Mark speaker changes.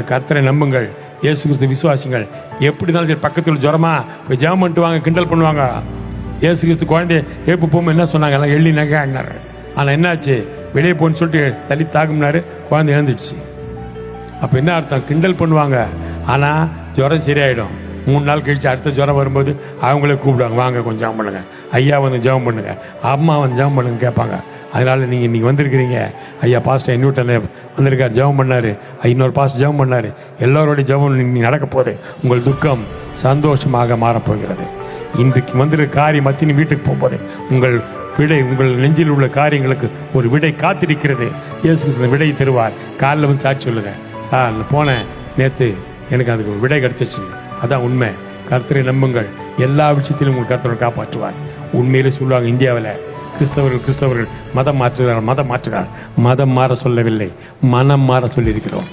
Speaker 1: கர்த்தரை நம்புங்கள் இயேசு கிறிஸ்து விசுவாசிங்கள். எப்படி இருந்தாலும் சரி பக்கத்தில் ஜுரமா போய் ஜெபம் பண்ணிட்டு வாங்க கிண்டல் பண்ணுவாங்க. இயேசு கிறிஸ்து குழந்தைய ஏப்பு போகும்போது என்ன சொன்னாங்க? எல்லாம் எள்ளி நகைனாரு ஆனால் என்னாச்சு? வெளியே போன்னு சொல்லிட்டு தள்ளி தாக்கும்னாரு குழந்தை இழந்துடுச்சு அப்போ என்ன அர்த்தம்? கிண்டல் பண்ணுவாங்க. ஆனால் ஜுரம் சரியாயிடும். மூணு நாள் கழிச்சு அடுத்த ஜுரம் வரும்போது அவங்களே கூப்பிடுவாங்க வாங்க கொஞ்சம் ஜெபம் பண்ணுங்க. ஐயா வந்து ஜெபம் பண்ணுங்க. அம்மா வந்து ஜெபம் பண்ணுங்க கேட்பாங்க. அதனால நீங்கள் இன்னைக்கு வந்திருக்கிறீங்க. ஐயா பாஸ்டர் நியூட்டன் வந்திருக்கார் ஜெபம் பண்ணாரு. இன்னொரு பாஸ்டர் ஜெபம் பண்ணாரு. எல்லோருடைய ஜெபம் இன்னைக்கு நடக்க போகுது. உங்கள் துக்கம் சந்தோஷமாக மாறப்போகிறது. இன்றைக்கு வந்திருக்க காரியம் மத்தியின் வீட்டுக்கு போகும்போது உங்கள் விடை உங்கள் நெஞ்சில் உள்ள காரியங்களுக்கு ஒரு விடை காத்திருக்கிறது. இயேசு விடை தருவார். காலைல வந்து சாட்சி சொல்லுங்க. சார் போனேன். நேற்று எனக்கு அதுக்கு ஒரு விடை கிடைச்சிச்சு அதான் உண்மை. கர்த்தரை நம்புங்கள். எல்லா விஷயத்திலும் உங்கள் கர்த்தரை காப்பாற்றுவார். உண்மையிலே சொல்லுவாங்க இந்தியாவில் கிறிஸ்தவர்கள் கிறிஸ்தவர்கள் மதம் மாற்றுகிறார் மதம் மாற்றுகிறார் மதம் மாற சொல்லவில்லை மனம் மாற சொல்லியிருக்கிறோம்.